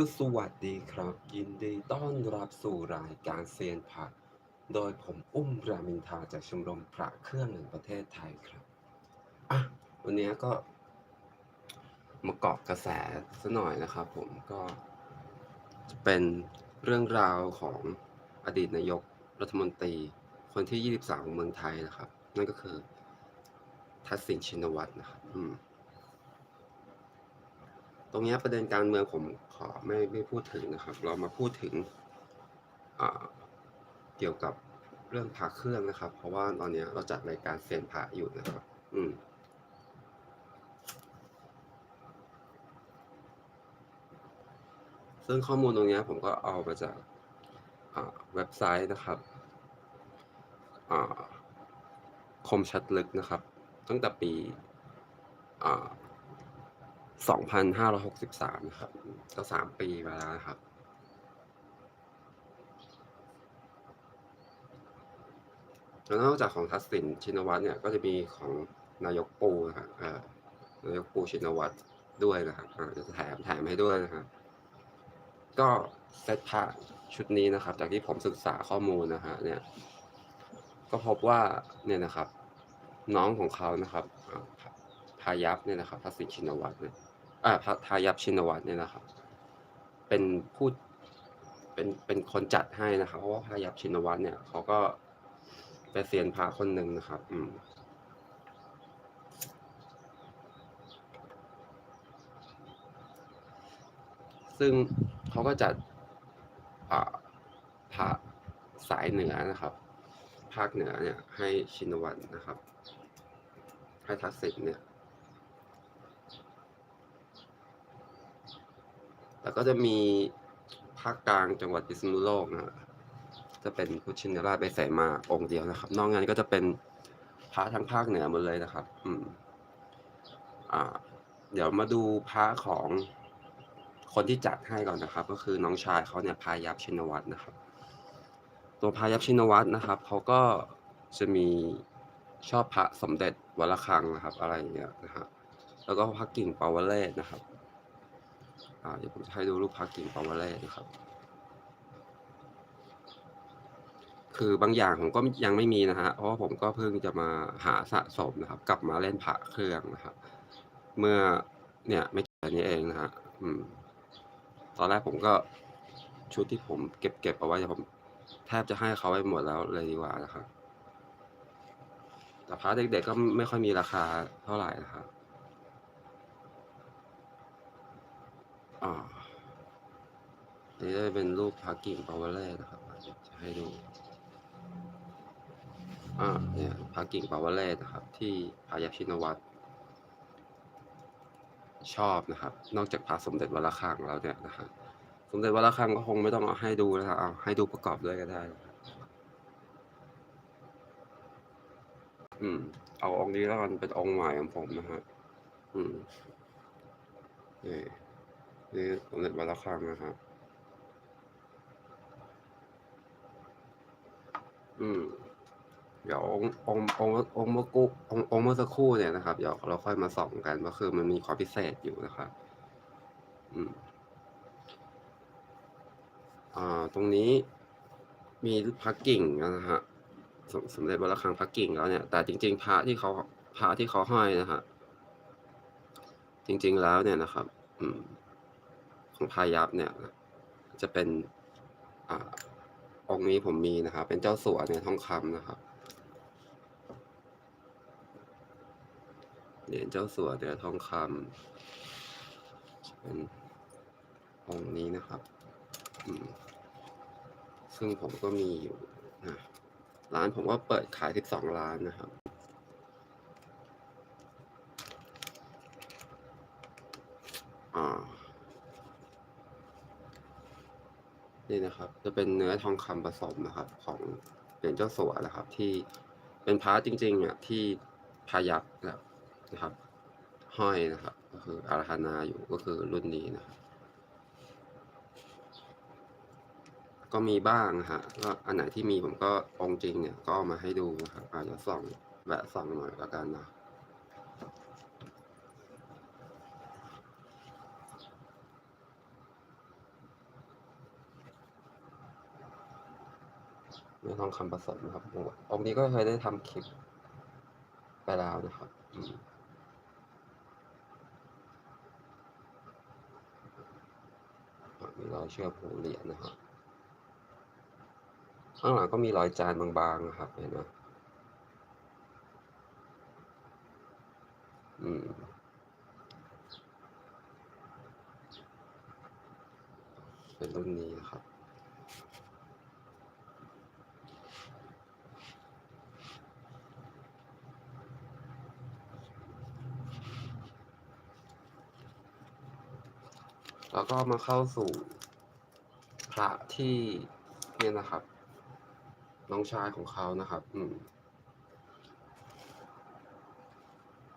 ก็สวัสดีครับ ยินดีต้อนรับสู่รายการเซียนพระโดยผมอุ้มรามินทาจากชมรมพระเครื่องแห่งประเทศไทยครับอะวันนี้ก็ มาเกาะกระแสซะหน่อยนะครับ ผมก็จะเป็นเรื่องราวของอดีตนายกรัฐมนตรี คนที่ 23 ของเมืองไทยนะครับ นั่นก็คือทักษิณชินวัตรนะครับ อืม ตรงนี้ประเด็นการเมืองผมขอไม่ไม่พูดถึงนะครับ เรามาพูดถึงเกี่ยวกับเรื่องพาเครื่องนะครับ เพราะว่าตอนนี้เราจัดรายการเซียนพระอยู่นะครับ อืมซึ่งข้อมูลตรงนี้ผมก็เอามาจากเว็บไซต์นะครับคมชัดลึกนะครับ ตั้งแต่ปี อ่า2,563นะครับก็สามปีมาแล้วนะครับ แล้วนอกจากของทักษิณชินวัตรเนี่ยก็จะมีของนายกปูนะครับนายกปูชินวัตรด้วยนะครับจะแถมแถมให้ด้วยนะครับ ก็เซตพระชุดนี้นะครับ จากที่ผมศึกษาข้อมูลนะฮะเนี่ย ก็พบว่าเนี่ยนะครับ น้องของเขานะครับพายัพเนี่ยนะครับทักษิณชินวัตรเนี่ย อ่าพาทายัพชินวัตรเนี่ยนะครับ เป็นผู้เป็นเป็นคนจัดให้นะครับเพราะว่าพายัพชินวัตรเนี่ยเขาก็เป็นเซียนพระคนหนึ่งนะครับ อืมซึ่งเขาก็จัดพระสายเหนือนะครับ ภาคเหนือเนี่ยให้ชินวัตรนะครับ ให้ทักษิณเนี่ย แล้วก็จะมีภาคกลางจังหวัดพิษณุโลกนะครับจะเป็นพุชินราชไปใส่มาองค์เดียวนะครับ นอกนั้นก็จะเป็นพระทั้งภาคเหนือหมดเลยนะครับ อืม อ่า เดี๋ยวมาดูพระของคนที่จัดให้ก่อนนะครับ ก็คือน้องชายเขาเนี่ยพายัพชินวัตรนะครับ ตัวพายัพชินวัตรนะครับเขาก็จะมีชอบพระสมเด็จวัดระฆังนะครับ อะไรอย่างเงี้ยนะฮะแล้วก็พระกิ่งปาวเลศนะครับ เดี๋ยวผมจะให้ดูรูปพระกิ่งปาวเลศนะครับ คือบางอย่างผมก็ยังไม่มีนะฮะเพราะผมก็เพิ่งจะมาหาสะสมนะครับ กลับมาเล่นพระเครื่องนะครับ เมื่อเนี่ยไม่กี่นี้เองนะฮะอืม ตอนแรกผมก็ชุดที่ผมเก็บเก็บเอาไว้แต่ผมแทบจะให้เขาไปหมดแล้วเลยดีกว่านะครับแต่พระเด็กๆก็ไม่ค่อยมีราคาเท่าไหร่นะครับ อ่าอันนี้เป็นรูปพระกิ่งปาวเล่นะครับจะให้ดู อ่า เนี่ยพระกิ่งปาวเล่นะครับ ที่พายัพชินวัตรชอบนะครับ นอกจากพระสมเด็จวระฆังแล้วเนี่ยนะครับสมเด็จวระฆังก็คงไม่ต้องเอาให้ดูนะครับเอาให้ดูประกอบด้วยก็ได้ อืม เอาองค์นี้แล้วกันเป็นองค์ใหม่ของผมนะฮะ อืมนี่ นี่สมเด็จวัดระฆังนะครับ อืม เดี๋ยวองค์องค์องค์องค์เมื่อกู้องค์องค์เมื่อสักครู่เนี่ยนะครับ เดี๋ยวเราค่อยมาส่องกันก็คือมันมีความพิเศษอยู่นะครับ อืม อ่า ตรงนี้มีพระกิ่งนะฮะสสมเด็จวัดระฆังพระกิ่งแล้วเนี่ย แต่จริง ๆ พระที่เขาพระที่เขาห้อยนะฮะจริง ๆ แล้วเนี่ยนะครับ อืม ของพายัพเนี่ยจะเป็นอ่าองค์นี้ผมมีนะครับ เป็นเจ้าสัวเนี่ยทองคำนะครับเหรียญเจ้าสัวเนี่ยทองคำเป็นองค์นี้นะครับ ซึ่งผมก็มีอยู่นะร้านผมก็เปิดขาย 12ล้านนะครับอ่า นี่นะครับ จะเป็นเนื้อทองคำผสมนะครับ ของเหรียญเจ้าสัวนะครับ ที่เป็นพระจริงๆเนี่ยที่พายัพนะครับ ห้อยนะครับ ก็คืออาราธนาอยู่ก็คือรุ่นนี้นะครับ ก็มีบ้างนะฮะก็อันไหนที่มีผมก็องจริงเนี่ยก็เอามาให้ดูนะครับอาจจะส่องแวะส่องหน่อยล้วกันนะ เนื้อทองคำผสมนะครับองค์องนี้ก็เคยได้ทำคลิปไปแล้วนะครับมีรอยเชือกผูเหรียญนะครับ ข้างหลังก็มีรอยจานบางๆนะครับเห็นไหมอืมเป็นรุ่นนี้นะครับ แล้วก็มาเข้าสู่พระที่เนี่ยนะครับ น้องชายของเขานะครับ อืม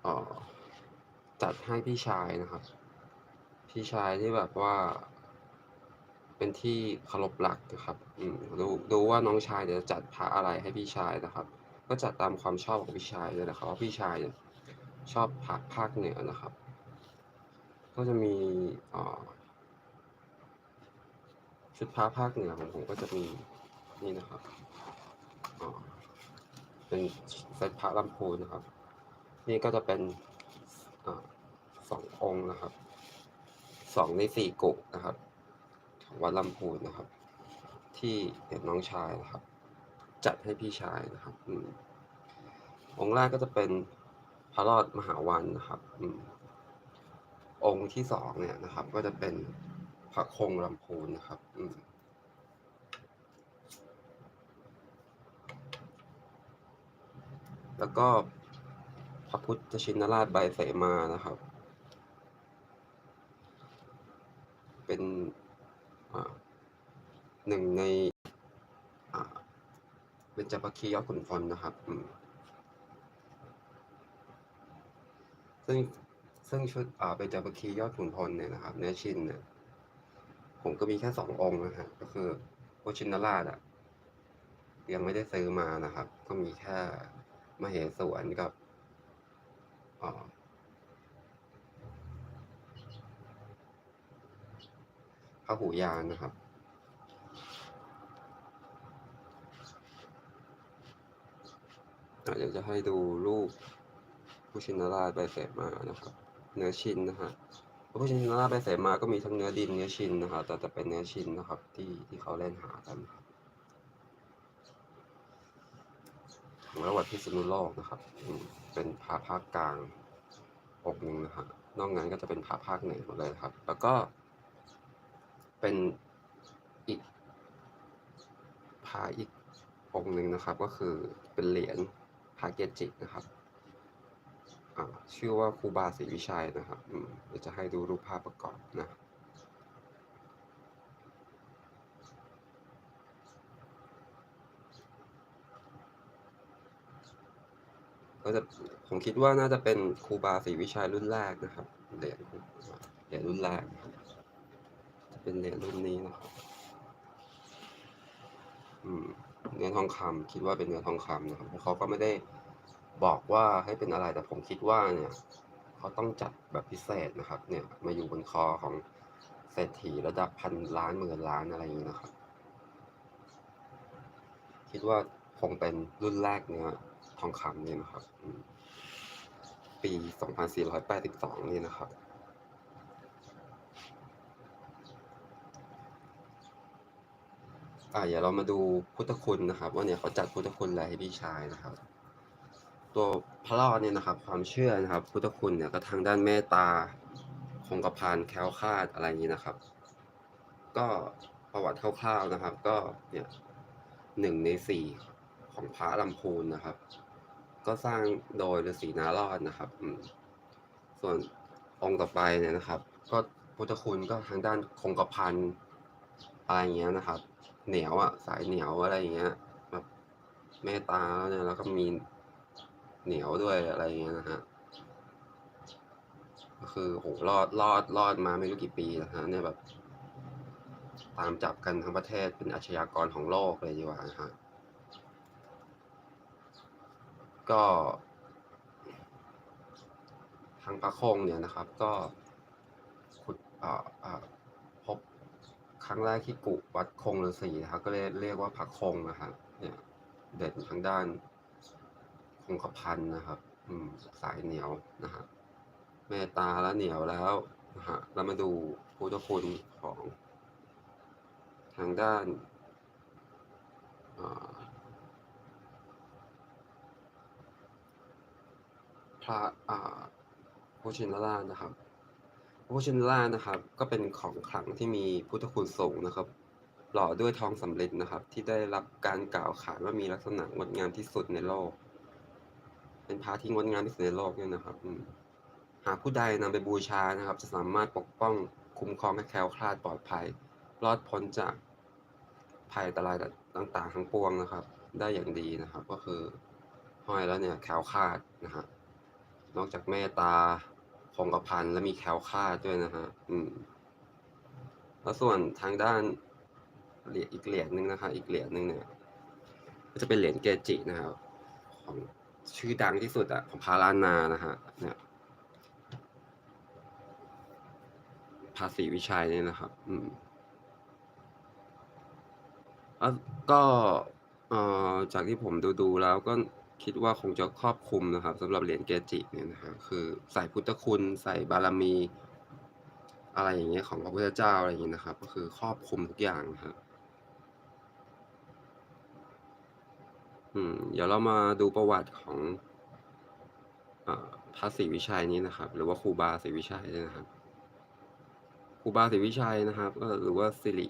ออจัดให้พี่ชายนะครับ พี่ชายที่แบบว่า เป็นที่เคารพรักนะครับ อืมดูดูว่าน้องชายจะจัดพระอะไรให้พี่ชายนะครับ ก็จัดตามความชอบของพี่ชายเลยนะครับว่าพี่ชายเนี่ยชอบพระภาคเหนือนะครับ ก็จะมีอ่อ ชุดพระภาคเหนือของผมก็จะมีนี่นะครับเป็นเซตพระลำพูนนะครับ นี่ก็จะเป็นอสององค์นะครับสองในสี่กุนะครับของวัดลำพูนนะครับ ที่เห็นน้องชายนะครับ จัดให้พี่ชายนะครับอองค์แรกก็จะเป็นพระรอดมหาวันนะครับอองค์ที่สองเนี่ยนะครับ ก็จะเป็น พระคงลำพูนนะครับอืมแล้วก็พระพุทธชินราชใบเสมานะครับ เป็นอ่าหนึ่งในอ่าเป็นจักรคียอดขุนพลนะครับอืมซึ่งซึ่งชุดอ่าเป็นจักรคียอดขุนพลเนี่ยนะครับเนื้อชินเนี่ย ผมก็มีแค่สององค์นะฮะก็คือพระชินราชอะยังไม่ได้ซื้อมานะครับ ก็มีแค่มเหสวนกับพระหูยานนะครับเดี๋ยวจะให้ดูรูปผู้ชินราชใบเสร็จมานะครับ เนื้อชิ้นนะฮะ ผู้ชินราชใบเสมาก็มีทั้งเนื้อดินเนื้อชินนะครับแต่จะเป็นเนื้อชินนะครับ ที่ที่เขาเล่นหากันของระหวัดพิษณุโลกนะครับ เป็นพระภาคกลางองค์หนึ่งนะครับนอกนั้นก็จะเป็นพระภาคเหนือหมดเลยครับ แล้วก็เป็นอีกพระอีกองหนึ่งนะครับ ก็คือเป็นเหรียญพระเกจินะครับ ชื่อว่าครูบาศรีวิชัยนะครับเดี๋ยวจะให้ดูรูปภาพประกอบนะก็จะผมคิดว่าน่าจะเป็นครูบาศรีวิชัยรุ่นแรกนะครับเหรียญเหรียญรุ่นแรกจะเป็นเหรียญรุ่นนี้นะครับเนื้อทองคำคิดว่าเป็นเนื้อทองคำนะครับเขาก็ไม่ได้ บอกว่าให้เป็นอะไรแต่ผมคิดว่าเนี่ยเขาต้องจัดแบบพิเศษนะครับ เนี่ยมาอยู่บนคอของเศรษฐีระดับพันล้านหมื่นล้านอะไรอย่างนี้นะครับ คิดว่าคงเป็นรุ่นแรกเนื้อทองคำเนี่ยนะครับอืมปี 2482 นี่นะครับอ่าเดี๋ยวเรามาดูพุทธคุณนะครับ ว่าเนี่ยเขาจัดพุทธคุณอะไรให้พี่ชายนะครับ ตัวพระรอดเนี่ยนะครับ ความเชื่อนะครับ พุทธคุณเนี่ยก็ทางด้านเมตตาคงกระพันแคล้วคลาดอะไรนี้นะครับ ก็ประวัติคร่าวๆนะครับ ก็เนี่ยหนึ่งในสี่ของพระลำพูนนะครับ ก็สร้างโดยฤาษีนารอดนะครับส่วนองค์ต่อไปเนี่ยนะครับ ก็พุทธคุณก็ทางด้านคงกระพันอะไรเงี้ยนะครับ เหนียวอะสายเหนียวอะไรอย่างเงี้ยแบบเมตตาแล้วเนี่ยแล้วก็มี เหนียวด้วยอะไรอย่างเงี้ยนะฮะก็คือโหรอดรอดรอดมาไม่รู้กี่ปีนะฮะเนี่ยแบบ ตามจับกันทั้งประเทศเป็นอาชญากรของโลกเลยดีกว่านะฮะก็ทางพระคงเนี่ยนะครับ ก็ขุดอ่อเอ่อพบครั้งแรกที่กุวัดคงฤาษีนะครับก็เลยเรียกว่าพระคงนะครับเนี่ยเด่นทางด้าน งกระพันนะครับ อืมสายเหนียวนะครับเมตตาแล้วเหนียวแล้วนะฮะเรามาดูพุทธคุณของ ทางด้านพระอ่าผู้ชินราชนะครับผู้ชินราชนะครับ ก็เป็นของขลังที่มีพุทธคุณสูงนะครับ หล่อด้วยทองสำริดนะครับ ที่ได้รับการกล่าวขานว่ามีลักษณะงดงามที่สุดในโลก เป็นพระที่งดงามที่สุดในโลกเนี่ยนะครับหากผู้ใดนำไปบูชานะครับ จะสามารถปกป้องคุ้มครองให้แคล้วคลาดปลอดภัย รอดพ้นจากภัยอันตรายต่างๆ ทั้งปวงนะครับ ได้อย่างดีนะครับ ก็คือห้อยแล้วเนี่ยแคล้วคลาดนะฮะนอกจากเมตตาคงกระพันและมีแคล้วคลาดด้วยนะฮะอืมแล้วส่วนทางด้านเหรียญอีกเหรียญหนึ่งนะคะ อีกเหรียญหนึ่งเนี่ยก็จะเป็นเหรียญเกจินะครับของ ชื่อดังที่สุดอะของพารานานะฮะเนี่ยภาษีวิชัยเนี่ยนะครับ อืมแล้วก็เอ่อจากที่ผมดูๆแล้วก็คิดว่าคงจะครอบคลุมนะครับสำหรับเหรียญเกจิเนี่ยนะฮะคือใส่พุทธคุณใส่บารมี อะไรอย่างเงี้ยของพระพุทธเจ้าอะไรอย่างเงี้ยนะครับ ก็คือครอบคลุมทุกอย่างนะครับ อืมเดี๋ยวเรามาดูประวัติของอพระศรีวิชัยนี้นะครับ หรือว่าครูบาศรีวิชัยนะครับครูบาศรีวิชัยนะครับหรือว่าสิริ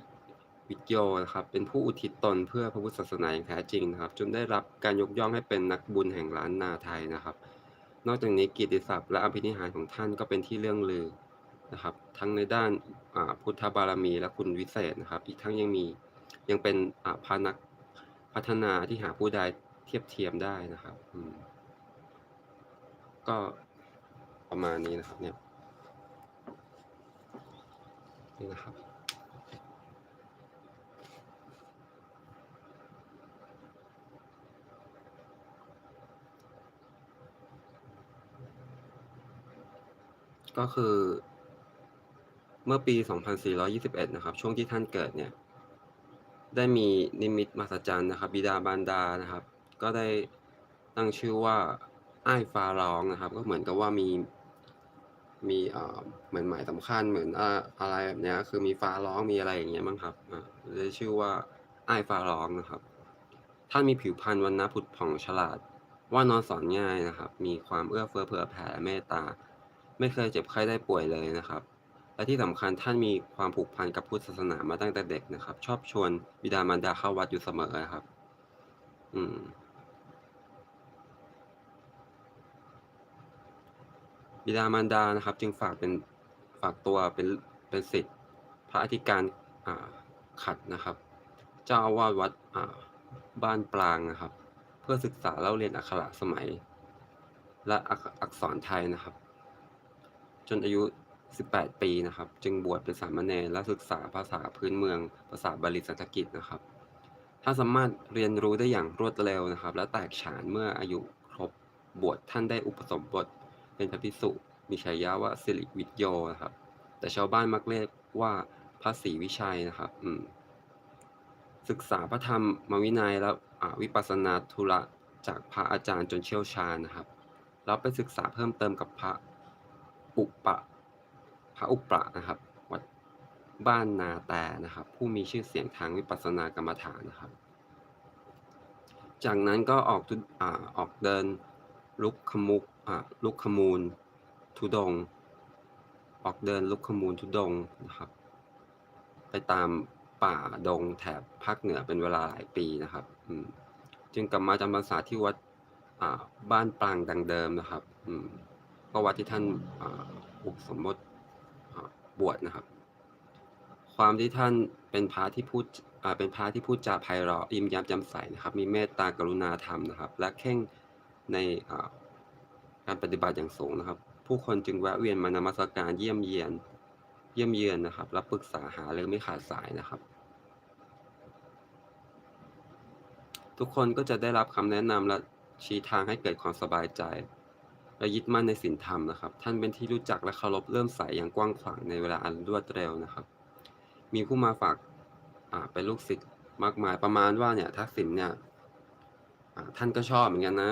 วิทโยนะครับ เป็นผู้อุทิศตนเพื่อพระพุทธศาสนาอย่างแท้จริงนะครับ จนได้รับการยกย่องให้เป็นนักบุญแห่งล้านนาไทยนะครับ นอกจากนี้กิตติศัพท์และอภินิหารของท่านก็เป็นที่เรื่องลือนะครับ ทั้งในด้านพุทธบารมีและคุณวิเศษนะครับ อีกทั้งยังมียังเป็นอ่าพานัก พัฒนาที่หาผู้ใดเทียบเทียมได้นะครับ อืม ก็ประมาณนี้นะครับ เนี่ย นี่นะครับก็คือ เมื่อปี 2421 นะครับ ช่วงที่ท่านเกิดเนี่ย ได้มีนิมิตมหัศจรรย์นะครับ บิดาบารดานะครับ ก็ได้ตั้งชื่อว่าอ้ายฟ้าร้องนะครับ ก็เหมือนกับว่ามีมีเอ่อเหมือนหมายสำคัญเหมือนออะไรแบบนี้คือมีฟ้าร้องมีอะไรอย่างเงี้ยมั้งครับอ่าเลยชื่อว่าอ้ายฟ้าร้องนะครับ ท่านมีผิวพรรณวรรณะผุดผ่องฉลาด ว่านอนสอนง่ายนะครับ มีความเอื้อเฟื้อเผื่อแผ่เมตตา ไม่เคยเจ็บไข้ได้ป่วยเลยนะครับ และที่สำคัญท่านมีความผูกพันกับพุทธศาสนามาตั้งแต่เด็กนะครับ ชอบชวนบิดามารดาเข้าวัดอยู่เสมอนะครับ อืม บิดามารดานะครับ จึงฝากเป็นฝากตัวเป็นเป็นศิษย์พระอธิการอ่าขัดนะครับ เจ้าอาวาสวัดอ่าบ้านปรางนะครับ เพื่อศึกษาเล่าเรียนอักขระสมัย และอักษรไทยนะครับ จนอายุ 18 ปีนะครับ จึงบวชเป็นสามเณรและศึกษาภาษาพื้นเมือง ภาษาบาลีสันสกฤตนะครับ ท่านสามารถเรียนรู้ได้อย่างรวดเร็วนะครับ และแตกฉานเมื่ออายุครบบวชท่านได้อุปสมบทเป็นพระภิกษุมีฉายาว่าสิริวิทโยนะครับ แต่ชาวบ้านมักเรียกว่าพระศรีวิชัยนะครับอืมศึกษาพระธรรมมวินัยและวิปัสสนาธุระจากพระอาจารย์จนเชี่ยวชาญนะครับแล้วไปศึกษาเพิ่มเติมกับพระอุปะ ระอุปะนะครับ วัดบ้านนาแตนะครับ ผู้มีชื่อเสียงทางวิปัสสนากรรมฐานนะครับ จากนั้นก็ออกทุอ่าออกเดินลุกขมุกอ่าลุกขมูล ทุดง ออกเดินลุกขมูลทุดงนะครับ ไปตามป่าดงแถบภาคเหนือเป็นเวลาหลายปีนะครับจึงกลับมาจำพรรษาที่วัดบ้านปรางดังเดิมนะครับก็วัดที่ท่านอุปสมบท บวชนะครับ ความที่ท่านเป็นพระที่พูดอ่าเป็นพระที่พูดจาไพเราะยิ้มแย้มแจ่มใสนะครับ มีเมตตากรุณาธรรมนะครับ และเข่งในอ่าการปฏิบัติอย่างสูงนะครับ ผู้คนจึงแวะเวียนมานมัสการเยี่ยมเยียนเยี่ยมเยือนนะครับและปรึกษาหาเรื่องไม่ขาดสายนะครับ ทุกคนก็จะได้รับคำแนะนำและชี้ทางให้เกิดความสบายใจ และยึดมั่นในศีลธรรมนะครับ ท่านเป็นที่รู้จักและเคารพเริ่อมใสอย่างกว้างขวางในเวลาอันรวดเร็วนะครับ มีผู้มาฝากเป็นลูกศิษย์มากมายประมาณว่าเนี่ยทักษิณเนี่ยท่านก็ชอบเหมือนกันนะ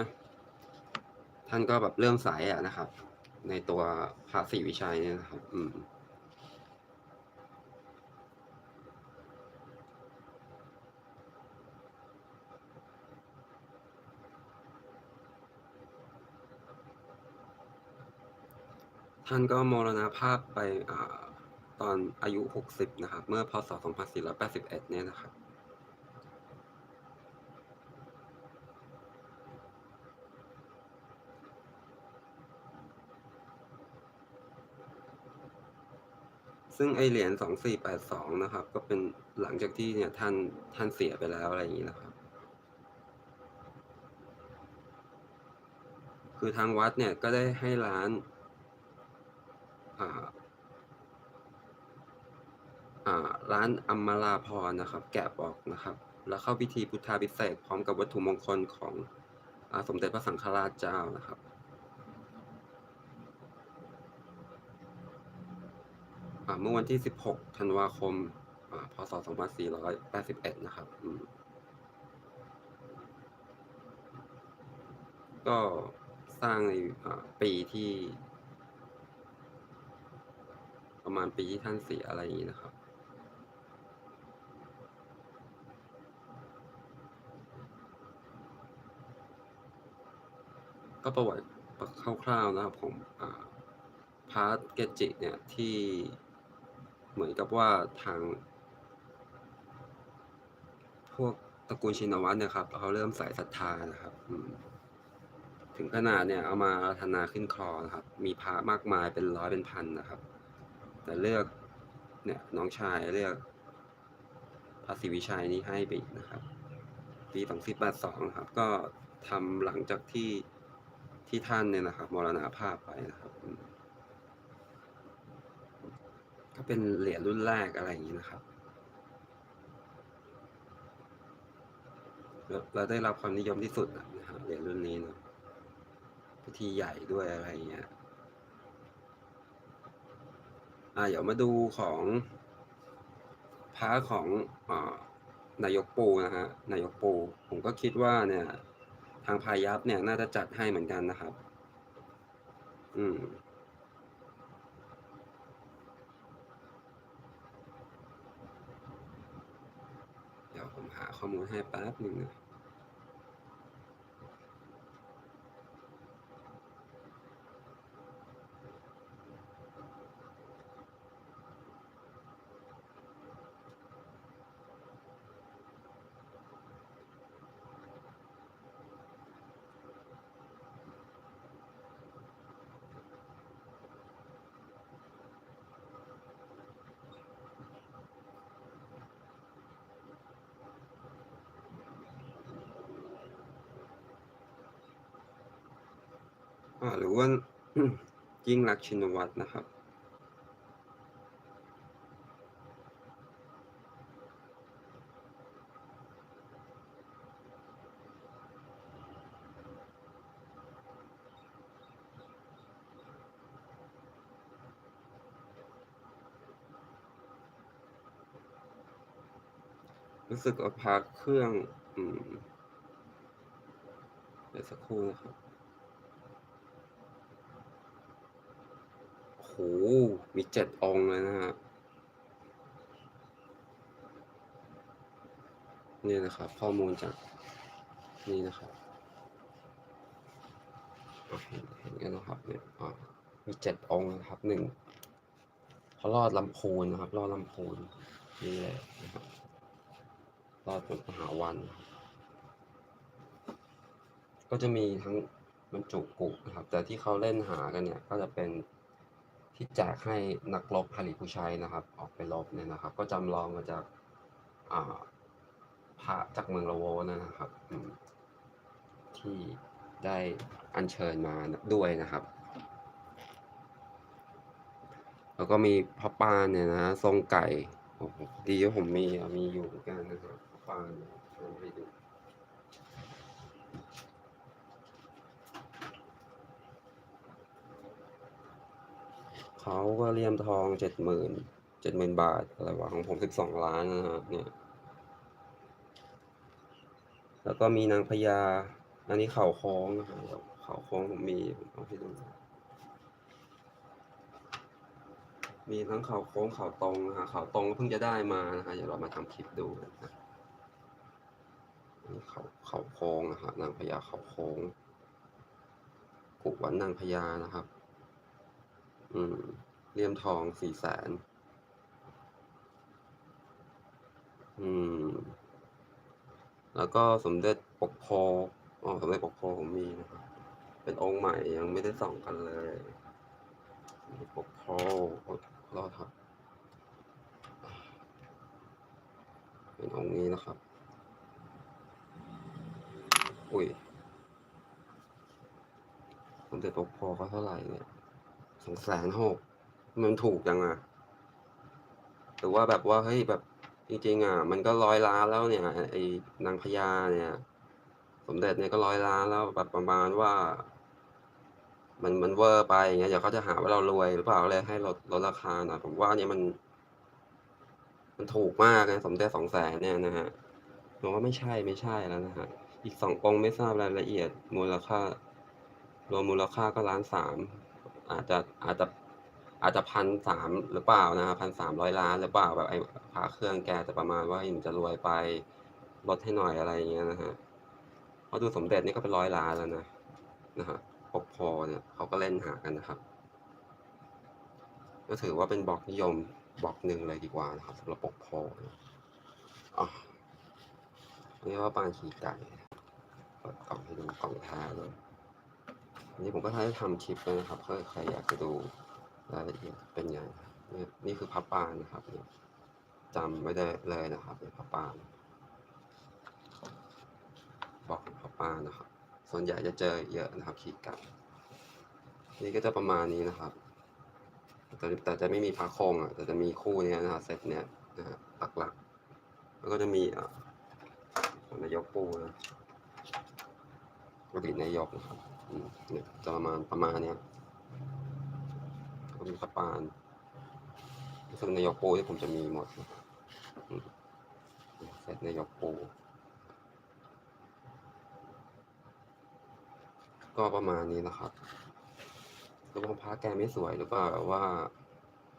ท่านก็แบบเรื่องสายอะนะครับ ในตัวพระศรีวิชัยเนี่ยนะครับ อืม ท่านก็มรณภาพไปอตอนอายุ 60 นะครับ เมื่อพศ 2481 เนี่ยนะครับ ซึ่งไอเหรียญ 2482 นะครับ ก็เป็นหลังจากที่เนี่ยท่านท่านเสียไปแล้วอะไรอย่างนี้นะครับคือทางวัดเนี่ยก็ได้ให้ร้าน ร้านอัมมาลาพรนะครับ แกะออกนะครับ แล้วเข้าพิธีพุทธาพิเศษพร้อมกับวัตถุมงคลของอสมเด็จพระสังฆราชเจ้านะครับเมื่อวันที่ 16 ธันวาคมอ่าพศ 2481 นะครับ ก็สร้างในปีที่ ประมาณปีที่ท่านเสียอะไรอย่างนี้นะครับ ก็ประวัติคร่าวๆนะครับผมอ่าพระเกจิเนี่ยที่เหมือนกับว่าทาง พวกตระกูลชินวัตรเนี่ยครับเขาเริ่มใส่ศรัทธานะครับถึงขนาดเนี่ยเอามาอาราธนาขึ้นคลอนะครับ มีพระมากมายเป็นร้อยเป็นพันนะครับ แต่เลือกเนี่ยน้องชายเลือกพระศรีวิชัยนี้ให้ไปนะครับ ปี2482นะครับ ก็ทำหลังจากที่ที่ท่านเนี่ยนะครับมรณภาพไปนะครับ ก็เป็นเหรียญรุ่นแรกอะไรอย่างนี้นะครับแล้วแล้วได้รับความนิยมที่สุดนะครับเหรียญรุ่นนี้นะพิธีใหญ่ด้วยอะไรอย่างเงี้ย อ่าเดี๋ยวมาดูของพระของอ่านายกปูนะฮะนายกปู ผมก็คิดว่าเนี่ย ทางพายัพเนี่ยน่าจะจัดให้เหมือนกันนะครับ อืมเดี๋ยวผมหาข้อมูลให้แป๊บหนึ่งนะ อ่า หรือว่า ยิ่งรักชินวัตรนะครับ รู้สึกว่าพักเครื่อง อืมเดี๋ยวสักครู่นะครับ โอ้โฮมี7องเลยนะครับนี่นะครับ ข้อมูลจากนี่นะครับเห็นกันนะครับเนี่ยอ่ามี7องนะครับ1พระรอดลำพูนนะครับรอดลำพูนนี่เลยนะครับรอดมหาวัน ก็จะมีทั้งบรรจุกุนะครับ แต่ที่เขาเล่นหากันเนี่ย ก็จะเป็น ที่แจกให้นักรบหริภูชัยนะครับ ออกไปรบเนี่ยนะครับ ก็จำลองมาจากอ่าพระจากเมืองละโวนั่นะครับ ที่ได้อัญเชิญมาด้วยนะครับ แล้วก็มีพระปานเนี่ยนะทรงไก่โอ้โฮพอดีว่าผมมีมีอยู่กันนะครับพระปานเอามาให้ดู เขาก็เลี่ยมทอง70,000 70,000บาทอะไรวะของผม12,000,000นนะครับเนี่ย แล้วก็มีนางพญา อันนี้เข่าโค้งนะครับเดี๋ยวเขาโค้งผมมีผมเอาให้ดูมีทั้งเข่าโค้งเข่าตรงนะฮะเข่าตรงก็เพิ่งจะได้มานะฮะเดี๋ยวเรามาทำคลิปดูนะนี่เขาเขาโค้งนะฮะนางพญาเขาโค้งกุวันนางพญานะครับ อืมเลี่ยมทองสี่แสนอืม แล้วก็สมเด็จปกโพอ๋อสมเด็จปกโพผมมีนะครับ เป็นองค์ใหม่ยังไม่ได้ส่องกันเลยสมเด็จปกโพรอดครับ เป็นองค์นี้นะครับ อุ้ยสมเด็จปกโพเขาเท่าไหร่เนี่ย องแสนหกมันถูกจังอะหรือว่าแบบว่าเฮ้ยแบบจริงๆอะ มันก็ร้อยล้านแล้วเนี่ยไอ้นางพญาเนี่ย สมเด็จเนี่ยก็ร้อยล้านแล้วแบบประมาณว่า มันมันเวอร์ไปอย่างเงี้ยเดี๋ยวเขาจะหาว่าเรารวยหรือเปล่าเลยให้ลดลดราคาหน่อยผมว่าเนี่ยมัน มันถูกมากนะสมเด็จสองแสนเนี่ยนะฮะผมว่าไม่ใช่ไม่ใช่แล้วนะฮะอีกสององค์ไม่ทราบรายละเอียดมูลค่ารวมมูลค่าก็ล้านสาม อาจจะอาจจะอาจจะพันสามหรือเปล่านะพันสามร้อยล้านหรือเปล่าแบบไอ้พาเครื่องแกจะประมาณว่ามันจะรวยไปลดให้หน่อยอะไรอย่างเงี้ยนะฮะพราะดูสมเด็จนี่ก็เป็นร้อยล้านแล้วนะนะฮะปกพอเนี่ยเขาก็เล่นหากันนะครับ ก็ถือว่าเป็นบล็อกนิยมบล็อกหนึ่งเลยดีกว่านะครับสำหรับปกพอนะอ๋ออันนี้ว่าปานขีไก่เปิดกล่องให้ดูกล่องท้าเลย อันนี้ผมก็ได้ทำคลิปแล้วนะครับถ้าใครอยากจะดูรายละเอียดเป็นไงนี่นี่คือพับปานนะครับจำไม่ได้เลยนะครับเนี่ยพับปานบอกพับปานนะครับ ส่วนใหญ่จะเจอเยอะนะครับขีดไก่นี่ก็จะประมาณนี้นะครับแต่แต่จะไม่มีพาโคงอะแต่จะมีคู่เนี้ยนะฮะเซตเนี้ยนะฮะหลักๆแล้วก็จะมีอะนายกปูนะอดีตนายกนะครับ เนี่ยจะประมาณประมาณเนี้ยก็มีสปานซึ่งนายกปูที่ผมจะมีหมดเซตนายกปู ก็ประมาณนี้นะครับแล้วพระแกไม่สวยหรือเปล่าว่า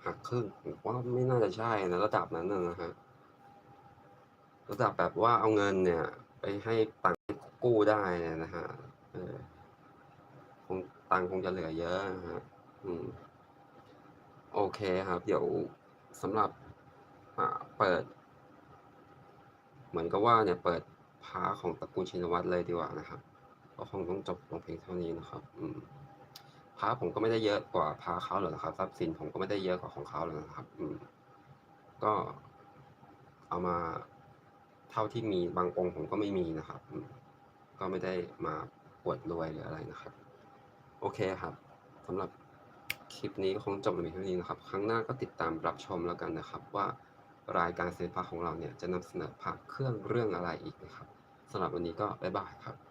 หักครึ่งผมว่าไม่น่าจะใช่นะระดับนั้นนะนะฮะระดับแบบว่าเอาเงินเนี่ย ไปให้ตังค์กู้ได้นะฮะ งตังคงจะเหลือเยอะฮะอืมโอเคครับ เดี๋ยวสำหรับเปิด เหมือนกับว่าเนี่ยเปิดพาของตระกูลชินวัตรเลยดีกว่านะครับก็คงต้องจบลงเพียงเท่านี้นะครับ อืมพาผมก็ไม่ได้เยอะกว่าพาเขาหรอกนะครับทรัพย์สินผมก็ไม่ได้เยอะกว่าของเขาเลยนะครับ อืม ก็เอามาเท่าที่มีบางองค์ผมก็ไม่มีนะครับ ก็ไม่ได้มาปวดรวยหรืออะไรนะครับ โอเคครับสำหรับคลิปนี้ก็คงจบลงเท่านี้นะครับ ครั้งหน้าก็ติดตามรับชมแล้วกันนะครับ ว่ารายการเซฟพาของเราเนี่ยจะนำเสนอภาคเครื่องเรื่องอะไรอีกนะครับสำหรับวันนี้ก็บ๊ายบายครับ